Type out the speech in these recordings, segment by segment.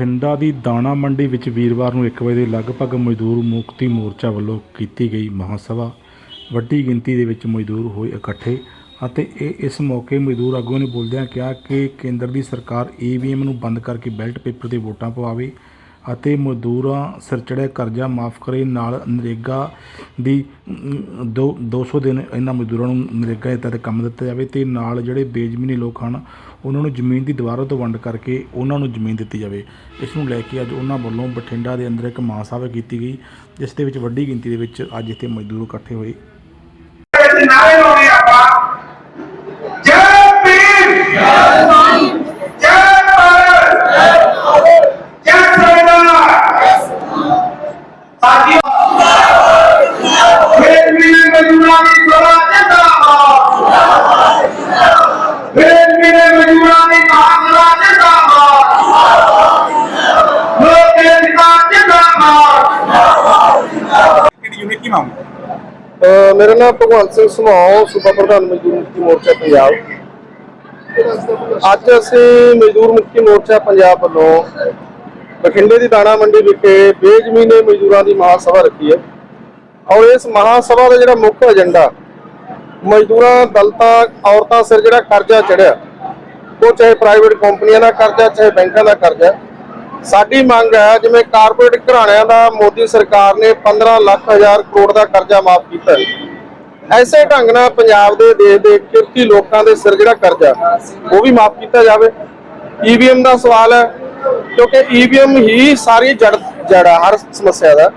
ਬਠਿੰਡਾ ਦੀ ਦਾਣਾ ਮੰਡੀ ਵਿੱਚ ਵੀਰਵਾਰ ਨੂੰ 1 ਵਜੇ ਦੇ ਲਗਭਗ ਮਜ਼ਦੂਰ ਮੁਕਤੀ ਮੋਰਚਾ ਵੱਲੋਂ ਕੀਤੀ ਗਈ ਮਹਾਸਭਾ। ਵੱਡੀ ਗਿਣਤੀ ਦੇ ਵਿੱਚ ਮਜ਼ਦੂਰ ਹੋਏ ਇਕੱਠੇ ਅਤੇ ਇਹ ਇਸ ਮੌਕੇ ਮਜ਼ਦੂਰ ਆਗੂਆਂ ਨੇ ਬੋਲਦਿਆਂ ਕਿਹਾ ਕਿ ਕੇਂਦਰ ਦੀ ਸਰਕਾਰ ਈਵੀਐਮ ਨੂੰ ਬੰਦ ਕਰਕੇ ਬੈਲਟ ਪੇਪਰ ਤੇ ਵੋਟਾਂ ਪਵਾਵੇ ਅਤੇ ਮਜ਼ਦੂਰਾਂ ਸਿਰ ਚੜ੍ਹਿਆ ਕਰਜ਼ਾ ਮਾਫ ਕਰੇ ਨਾਲ ਨਰੇਗਾ ਦੀ ਦੋ ਦੋ ਸੌ ਦਿਨ ਇਹਨਾਂ ਮਜ਼ਦੂਰਾਂ ਨੂੰ ਨਰੇਗਾ ਦੇ ਤਹਿਤ ਕੰਮ ਦਿੱਤਾ ਜਾਵੇ ਅਤੇ ਨਾਲ ਜਿਹੜੇ ਬੇਜ਼ਮੀਨੀ ਲੋਕ ਹਨ, ਉਹਨਾਂ ਨੂੰ ਜ਼ਮੀਨ ਦੀ ਦੁਬਾਰਾ ਤੋਂ ਵੰਡ ਕਰਕੇ ਉਹਨਾਂ ਨੂੰ ਜ਼ਮੀਨ ਦਿੱਤੀ ਜਾਵੇ। ਇਸ ਨੂੰ ਲੈ ਕੇ ਅੱਜ ਉਹਨਾਂ ਵੱਲੋਂ ਬਠਿੰਡਾ ਦੇ ਅੰਦਰ ਇੱਕ ਮਾਂ ਸਭਾ ਕੀਤੀ ਗਈ, ਜਿਸ ਦੇ ਵਿੱਚ ਵੱਡੀ ਗਿਣਤੀ ਦੇ ਵਿੱਚ ਅੱਜ ਇੱਥੇ ਮਜ਼ਦੂਰ ਇਕੱਠੇ ਹੋਏ ਵਿੱਚ ਨਾਰੇ ਲਾਉਣੇ ਆਪਾਂ ਜੈ ਭੀਮ ਜੈ ਭਾਰਤ ਜੈ ਸਰਦਾਰ ਸਾਥੀਓ ਫੇਰ ਮਿਲੇ ਮਜੂਰਾਂ ਦੀ ਸਵਾ ਜਿੰਦਾਬਾਦ ਫੇਰ ਮਿਲੇ ਮਜੂਰਾਂ ਦੀ ਮਹਾਸਭਾ ਜਿੰਦਾਬਾਦ ਲੋਕ ਏਕਤਾ ਜਿੰਦਾਬਾਦ ਕਿਹੜੀ ਯੂਨਿਟ ਕੀ ਮੰਗ ਅਹ ਮੇਰਾ ਨਾਮ ਭਗਵੰਤ ਸਿੰਘ ਸਮਾਉ, ਸੂਬਾ ਪ੍ਰਧਾਨ ਮਜ਼ਦੂਰ ਮੁਕਤੀ ਮੋਰਚਾ ਪੰਜਾਬ ਅੱਜ ਅਸੀਂ ਮਜ਼ਦੂਰ ਮੁਕਤੀ ਮੋਰਚਾ ਪੰਜਾਬ ਵੱਲੋਂ ਬਠਿੰਡੇ ਦੀ ਦਾਣਾ ਮੰਡੀ ਵਿਖੇ ਬੇਜ਼ਮੀਨੇ ਮਜ਼ਦੂਰਾਂ ਦੀ ਮਹਾਸਭਾ ਰੱਖੀ ਹੈ ਔਰ ਇਸ ਮਹਾਸਭਾ ਦਾ ਜਿਹੜਾ ਮੁੱਖ ਏਜੰਡਾ, ਮਜ਼ਦੂਰਾਂ, ਦਲਤਾਂ, ਔਰਤਾਂ ਸਿਰ ਜਿਹੜਾ ਕਰਜ਼ਾ ਚੜਿਆ ਉਹ ਚਾਹੇ ਪ੍ਰਾਈਵੇਟ ਕੰਪਨੀਆਂ ਦਾ ਕਰਜ਼ਾ, ਚਾਹੇ ਬੈਂਕਾਂ ਦਾ ਕਰਜ਼ਾ, ਸਾਡੀ ਮੰਗ ਹੈ ਜਿਵੇਂ ਕਾਰਪੋਰੇਟ ਘਰਾਣਿਆਂ ਦਾ, ਮੋਦੀ ਸਰਕਾਰ ਨੇ 15 ਲੱਖ ਹਜ਼ਾਰ ਕਰੋੜ ਦਾ ਕਰਜ਼ਾ ਮਾਫ ਕੀਤਾ ਹੈ। ਐਸੇ ਢੰਗ ਨਾਲ ਪੰਜਾਬ ਦੇ ਦੇਸ਼ ਦੇ ਕਿਰਤੀ ਲੋਕਾਂ ਦੇ ਸਿਰ ਜਿਹੜਾ ਕਰਜ਼ਾ, ਉਹ ਵੀ ਮਾਫ ਕੀਤਾ ਜਾਵੇ। ਈਵੀਐਮ ਦਾ ਸਵਾਲ ਹੈ, ਕਿਉਂਕਿ ਈਵੀਐਮ ਹੀ ਸਾਰੀ ਜੜ, ਜੜਾ ਹਰ ਸਮੱਸਿਆ ਦਾ।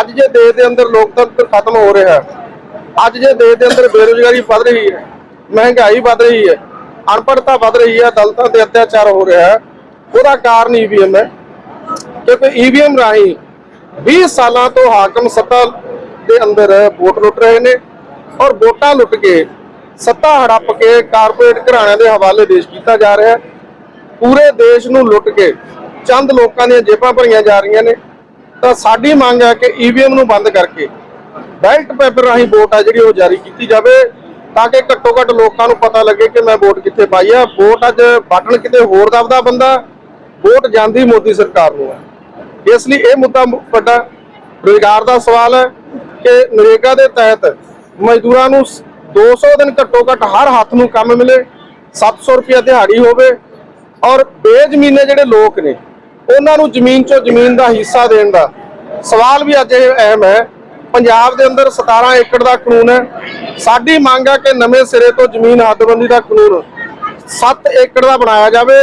ਅੱਜ ਜੇ ਦੇਸ਼ ਦੇ ਅੰਦਰ ਲੋਕਤੰਤਰ ਖਤਮ ਹੋ ਰਿਹਾ ਅੱਜ ਜੇ ਦੇਸ਼ ਦੇ ਅੰਦਰ ਬੇਰੁਜ਼ਗਾਰੀ ਵੱਧ ਰਹੀ ਹੈ, ਮਹਿੰਗਾਈ ਵੱਧ ਰਹੀ ਹੈ, ਅਨਪੜ੍ਹਤਾ ਵੱਧ ਰਹੀ ਹੈ ਦਲਤਾਂ ਤੇ ਅਤਿਆਚਾਰ ਹੋ ਰਿਹਾ ਹੈ, ਉਹਦਾ ਕਾਰਨ ਈਵੀਐਮ ਹੈ। ਕਿਉਂਕਿ ਈਵੀਐਮ ਰਾਹੀਂ 20 ਸਾਲਾਂ ਤੋਂ ਹਾਕਮ ਸੱਤਾ ਦੇ ਅੰਦਰ ਵੋਟ ਲੁੱਟ ਰਹੇ ਨੇ ਔਰ ਵੋਟਾਂ ਲੁੱਟ ਕੇ ਸੱਤਾ ਹੜੱਪ ਕੇ ਕਾਰਪੋਰੇਟ ਘਰਾਣਿਆਂ ਦੇ ਹਵਾਲੇ ਦੇਸ਼ ਕੀਤਾ ਜਾ ਰਿਹਾ ਹੈ। ਪੂਰੇ ਦੇਸ਼ ਨੂੰ ਲੁੱਟ ਕੇ ਚੰਦ ਲੋਕਾਂ ਦੀਆਂ ਜੇਬਾਂ ਭਰੀਆਂ ਜਾ ਰਹੀਆਂ ਨੇ। ਤਾਂ ਸਾਡੀ ਮੰਗ ਹੈ ਕਿ ਈਵੀਐਮ ਨੂੰ ਬੰਦ ਕਰਕੇ ਬੈਲਟ ਪੇਪਰ ਰਾਹੀਂ ਵੋਟ ਆ ਜਿਹੜੀ ਉਹ ਜਾਰੀ ਕੀਤੀ ਜਾਵੇ ਤਾਂ ਕਿ ਘੱਟੋ ਘੱਟ ਲੋਕਾਂ ਨੂੰ ਪਤਾ ਲੱਗੇ ਕਿ ਮੈਂ ਵੋਟ ਕਿੱਥੇ ਪਾਈ ਆ। ਵੋਟ ਅੱਜ ਬਟਨ ਕਿਤੇ ਹੋਰ ਦਬਦਾ ਬੰਦਾ, ਵੋਟ ਜਾਂਦੀ ਮੋਦੀ ਸਰਕਾਰ ਨੂੰ ਹੈ ਇਸ ਲਈ ਇਹ ਮੁੱਦਾ ਵੱਡਾ ਰੋਜ਼ਗਾਰ ਦਾ ਸਵਾਲ ਹੈ ਕਿ ਨਰੇਗਾ ਦੇ ਤਹਿਤ ਮਜ਼ਦੂਰਾਂ ਨੂੰ ਸ- 200 ਦਿਨ ਘੱਟੋ ਘੱਟ ਹਰ ਹੱਥ ਨੂੰ ਕੰਮ ਮਿਲੇ 700 ਰੁਪਏ ਦਿਹਾੜੀ ਹੋਵੇ, ਔਰ ਬੇਜ਼ਮੀਨੇ ਜਿਹੜੇ ਲੋਕ ਨੇ, ਉਹਨਾਂ ਨੂੰ ਜ਼ਮੀਨ ਚੋਂ ਜ਼ਮੀਨ ਦਾ ਹਿੱਸਾ ਦੇਣ ਦਾ ਸਵਾਲ ਵੀ ਅੱਜ ਇਹ ਅਹਿਮ ਹੈ। ਪੰਜਾਬ ਦੇ ਅੰਦਰ 17 ਏਕੜ ਦਾ ਕਾਨੂੰਨ ਹੈ। ਸਾਡੀ ਮੰਗ ਹੈ ਕਿ ਨਵੇਂ ਸਿਰੇ ਤੋਂ ਜ਼ਮੀਨ ਹੱਦਬੰਦੀ ਦਾ ਕਾਨੂੰਨ 7 ਏਕੜ ਦਾ ਬਣਾਇਆ ਜਾਵੇ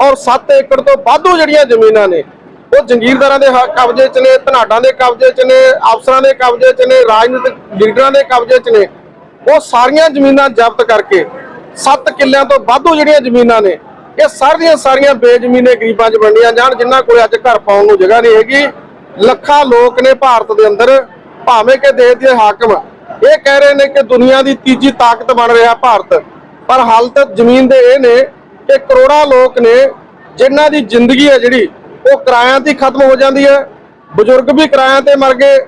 ਔਰ 7 ਏਕੜ ਤੋਂ ਵਾਧੂ ਜਿਹੜੀਆਂ ਜ਼ਮੀਨਾਂ ਨੇ ਉਹ ਜੰਗੀਰਦਾਰਾਂ ਦੇ ਕਬਜ਼ੇ 'ਚ ਨੇ, ਧਨਾਡਾਂ ਦੇ ਕਬਜ਼ੇ 'ਚ ਨੇ, ਅਫਸਰਾਂ ਦੇ ਕਬਜ਼ੇ 'ਚ ਨੇ, ਰਾਜਨੀਤਿਕ ਲੀਡਰਾਂ ਦੇ ਕਬਜ਼ੇ 'ਚ ਨੇ। ਉਹ ਸਾਰੀਆਂ ਜ਼ਮੀਨਾਂ ਜ਼ਬਤ ਕਰਕੇ 7 ਕਿੱਲਿਆਂ ਤੋਂ ਵਾਧੂ ਜਿਹੜੀਆਂ ਜ਼ਮੀਨਾਂ ਨੇ, ਇਹ ਸਾਰੀਆਂ ਸਾਰੀਆਂ ਬੇਜ਼ਮੀਨੇ ਗਰੀਬਾਂ 'ਚ ਵੰਡੀਆਂ ਜਾਣ, ਜਿਨ੍ਹਾਂ ਕੋਲੇ ਅੱਜ ਘਰ ਪਾਉਣ ਨੂੰ ਜਗ੍ਹਾ ਨਹੀਂ ਹੈਗੀ। ਲੱਖਾਂ ਲੋਕ ਨੇ ਭਾਰਤ ਦੇ ਅੰਦਰ, ਭਾਵੇਂ ਕਿ ਦੇਸ਼ ਦੇ ਹਾਕਮ ਇਹ ਕਹਿ ਰਹੇ ਨੇ ਕਿ ਦੁਨੀਆ ਦੀ ਤੀਜੀ ਤਾਕਤ ਬਣ ਰਿਹਾ ਭਾਰਤ। ਪਰ ਹਾਲਤ ਜ਼ਮੀਨ ਦੇ ਇਹ ਨੇ ਕਿ ਕਰੋੜਾਂ ਲੋਕ ਨੇ, ਜਿਨ੍ਹਾਂ ਦੀ ਜ਼ਿੰਦਗੀ ਹੈ ਜਿਹੜੀ ਉਹ ਕਿਰਾਇਆਂ ਤੇ ਖਤਮ ਹੋ ਜਾਂਦੀ ਹੈ। ਬਜ਼ੁਰਗ ਵੀ ਕਿਰਾਇਆਂ ਤੇ ਮਰ ਗਏ।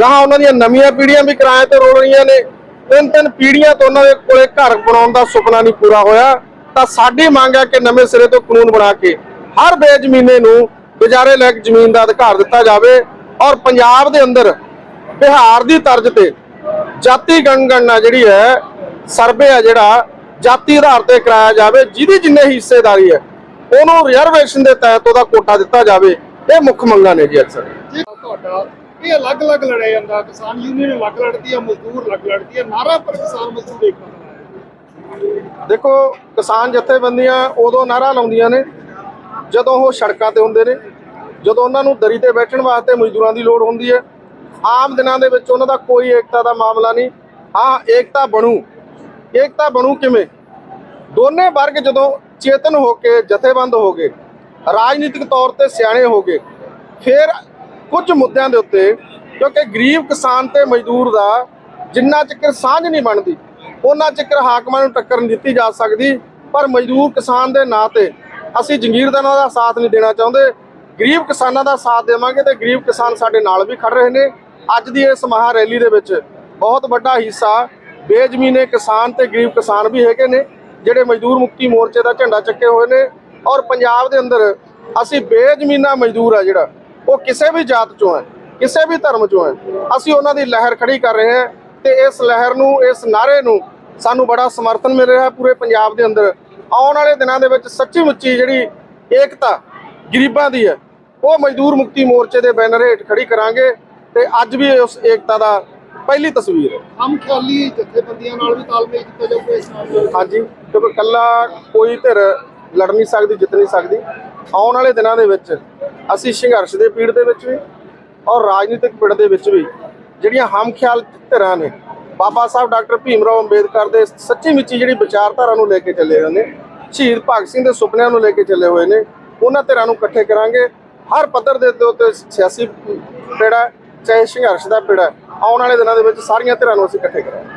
ਗਾਹਾਂ ਉਹਨਾਂ ਦੀਆਂ ਨਵੀਆਂ ਪੀੜ੍ਹੀਆਂ ਵੀ ਕਿਰਾਏ ਤੇ ਰੋਲ ਰਹੀਆਂ ਨੇ। ਤਿੰਨ ਤਿੰਨ ਪੀੜ੍ਹੀਆਂ ਤੋਂ ਉਹਨਾਂ ਦੇ ਕੋਲੇ ਘਰ ਬਣਾਉਣ ਦਾ ਸੁਪਨਾ ਨਹੀਂ ਪੂਰਾ ਹੋਇਆ। ਤਾਂ ਸਾਡੀ ਮੰਗ ਹੈ ਕਿ ਨਵੇਂ ਸਿਰੇ ਤੋਂ ਕਾਨੂੰਨ ਬਣਾ ਕੇ ਹਰ ਬੇਜ਼ਮੀਨੇ ਨੂੰ ਗੁਜ਼ਾਰੇ ਲਾਇਕ ਜ਼ਮੀਨ ਦਾ ਅਧਿਕਾਰ ਦਿੱਤਾ ਜਾਵੇ ਔਰ ਪੰਜਾਬ ਦੇ ਅੰਦਰ ਬਿਹਾਰ ਦੀ ਤਰਜ਼ ਤੇ ਜਾਤੀ ਗਣਗਣਨਾ ਜਿਹੜੀ ਹੈ ਸਰਵੇ ਆ ਜਿਹੜਾ, ਜਾਤੀ ਆਧਾਰ ਤੇ ਕਰਾਇਆ ਜਾਵੇ, ਜਿਹਦੀ ਜਿੰਨੇ ਹਿੱਸੇਦਾਰੀ ਹੈ ਉਹਨੂੰ ਰਿਜ਼ਰਵੇਸ਼ਨ ਦੇ ਤਹਿਤ ਉਹਦਾ ਕੋਟਾ ਦਿੱਤਾ ਜਾਵੇ ਇਹ ਮੁੱਖ ਮੰਗਾਂ ਨੇ ਜੀ ਅਕਸਰ। ਤੁਹਾਡਾ ਇਹ ਅਲੱਗ-ਅਲੱਗ ਲੜਿਆ ਜਾਂਦਾ ਕਿਸਾਨ ਯੂਨੀਅਨ ਅਲੱਗ ਲੜਦੀ ਹੈ ਮਜ਼ਦੂਰ ਅਲੱਗ ਲੜਦੀ ਹੈ ਨਾਰਾ ਪਰ ਕਿਸਾਨ ਮਜ਼ਦੂਰ ਇੱਕ ਦੇਖੋ ਕਿਸਾਨ ਜਥੇਬੰਦੀਆਂ ਉਦੋਂ ਨਾਰਾ ਲਾਉਂਦੀਆਂ ਨੇ ਜਦੋਂ ਉਹ ਸੜਕਾਂ ਤੇ ਹੁੰਦੇ ਨੇ ਜਦੋਂ ਉਹਨਾਂ ਨੂੰ ਦਰੀ ਤੇ ਬੈਠਣ ਵਾਸਤੇ ਮਜ਼ਦੂਰਾਂ ਦੀ ਲੋੜ ਹੁੰਦੀ ਹੈ। ਆਮ ਦਿਨਾਂ ਦੇ ਵਿੱਚ ਉਹਨਾਂ ਦਾ ਕੋਈ ਏਕਤਾ ਦਾ ਮਾਮਲਾ ਨਹੀਂ। ਹਾਂ ਏਕਤਾ ਬਣੂ। ਏਕਤਾ ਬਣੂ ਕਿਵੇਂ? ਦੋਨੇ ਵਰਗ ਜਦੋਂ ਚੇਤਨ ਹੋ ਕੇ, ਜਥੇਬੰਦ ਹੋ ਗਏ, ਰਾਜਨੀਤਿਕ ਤੌਰ ਤੇ ਸਿਆਣੇ ਹੋ ਗਏ। ਫਿਰ ਕੁਝ ਮੁੱਦਿਆਂ ਦੇ ਉੱਤੇ, ਕਿਉਂਕਿ ਗਰੀਬ ਕਿਸਾਨ ਤੇ ਮਜ਼ਦੂਰ ਦਾ ਜਿੰਨਾ ਚਿਰ ਸਾਂਝ ਨਹੀਂ ਬਣਦੀ, ਉਹਨਾਂ ਚਿਰ ਹਾਕਮਾਂ ਨੂੰ ਟੱਕਰ ਨਹੀਂ ਦਿੱਤੀ ਜਾ ਸਕਦੀ। ਪਰ ਮਜ਼ਦੂਰ ਕਿਸਾਨ ਦੇ ਨਾਂ ਤੇ ਅਸੀਂ ਜੰਗੀਰਦਾਰਾਂ ਦਾ ਸਾਥ ਨਹੀਂ ਦੇਣਾ ਚਾਹੁੰਦੇ। ਗਰੀਬ ਕਿਸਾਨਾਂ ਦਾ ਸਾਥ ਦੇਵਾਂਗੇ ਤੇ ਗਰੀਬ ਕਿਸਾਨ ਸਾਡੇ ਨਾਲ ਵੀ ਖੜ ਰਹੇ ਨੇ। ਅੱਜ ਦੀ ਇਸ ਮਹਾ ਰੈਲੀ ਦੇ ਵਿੱਚ ਬਹੁਤ ਵੱਡਾ ਹਿੱਸਾ ਬੇਜ਼ਮੀਨੇ ਕਿਸਾਨ ਤੇ ਗਰੀਬ ਕਿਸਾਨ ਵੀ ਹੈਗੇ ਨੇ। ਜਿਹੜੇ ਮਜ਼ਦੂਰ ਮੁਕਤੀ ਮੋਰਚੇ ਦਾ ਝੰਡਾ ਚੱਕੇ ਹੋਏ ਨੇ ਔਰ ਪੰਜਾਬ ਦੇ ਅੰਦਰ ਅਸੀਂ ਬੇਜ਼ਮੀਨਾ ਮਜ਼ਦੂਰ ਆ ਜਿਹੜਾ, ਉਹ ਕਿਸੇ ਵੀ ਜਾਤ ਚੋਂ ਹੈ, ਕਿਸੇ ਵੀ ਧਰਮ ਚੋਂ ਹੈ, ਅਸੀਂ ਉਹਨਾਂ ਦੀ ਲਹਿਰ ਖੜੀ ਕਰ ਰਹੇ ਹਾਂ ਤੇ ਇਸ ਲਹਿਰ ਨੂੰ, ਇਸ ਨਾਰੇ ਨੂੰ ਸਾਨੂੰ ਬੜਾ ਸਮਰਥਨ ਮਿਲ ਰਿਹਾ ਪੂਰੇ ਪੰਜਾਬ ਦੇ ਅੰਦਰ। ਆਉਣ ਵਾਲੇ ਦਿਨਾਂ ਦੇ ਵਿੱਚ ਸੱਚੀ ਮੁੱਚੀ ਜਿਹੜੀ ਏਕਤਾ ਗਰੀਬਾਂ ਦੀ ਹੈ, ਉਹ ਮਜ਼ਦੂਰ ਮੁਕਤੀ ਮੋਰਚੇ ਦੇ ਬੈਨਰ ਹੇਠ ਖੜੀ ਕਰਾਂਗੇ ਤੇ ਅੱਜ ਵੀ ਉਸ ਏਕਤਾ ਦਾ ਪਹਿਲੀ ਤਸਵੀਰ। ਹੈ ਹਮ ਖਿਆਲੀ ਜਥੇਬੰਦੀਆਂ ਨਾਲ ਵੀ ਤਾਲਮੇਲ ਕੀਤਾ ਜਾਊਗਾ ਇਸ ਨਾਲ। ਹਾਂਜੀ ਕਿਉਂਕਿ ਕੱਲਾ ਕੋਈ ਧਿਰ ਲੜ ਨਹੀਂ ਸਕਦੀ ਜਿੱਤ ਨਹੀਂ ਸਕਦੀ। ਆਉਣ ਵਾਲੇ ਦਿਨਾਂ ਦੇ ਵਿੱਚ ਅਸੀਂ ਸੰਘਰਸ਼ ਦੇ ਪੀੜ ਦੇ ਵਿੱਚ ਵੀ ਔਰ ਰਾਜਨੀਤਿਕ ਪੀੜ ਦੇ ਵਿੱਚ ਵੀ ਜਿਹੜੀਆਂ ਹਮ ਖਿਆਲ ਧਿਰਾਂ ਨੇ ਬਾਬਾ ਸਾਹਿਬ ਡਾਕਟਰ ਭੀਮ ਰਾਓ ਅੰਬੇਦਕਰ ਦੇ ਸੱਚੀ ਮੁੱਚੀ ਜਿਹੜੀ ਵਿਚਾਰਧਾਰਾ ਨੂੰ ਲੈ ਕੇ ਚੱਲੇ ਹੋਏ ਨੇ ਸ਼ਹੀਦ ਭਗਤ ਸਿੰਘ ਦੇ ਸੁਪਨਿਆਂ ਨੂੰ ਲੈ ਕੇ ਚੱਲੇ ਹੋਏ ਨੇ ਉਹਨਾਂ ਧਿਰਾਂ ਨੂੰ ਇਕੱਠੇ ਕਰਾਂਗੇ। ਹਰ ਪੱਧਰ ਦੇ ਉੱਤੇ ਸਿਆਸੀ ਪੀੜਾ ਚਾਹੇ ਸੰਘਰਸ਼ ਦਾ ਪੀੜਾ ਆਉਣ ਵਾਲੇ ਦਿਨਾਂ ਦੇ ਵਿੱਚ ਸਾਰੀਆਂ ਧਿਰਾਂ ਨੂੰ ਅਸੀਂ ਇਕੱਠੇ ਕਰਾਂਗੇ।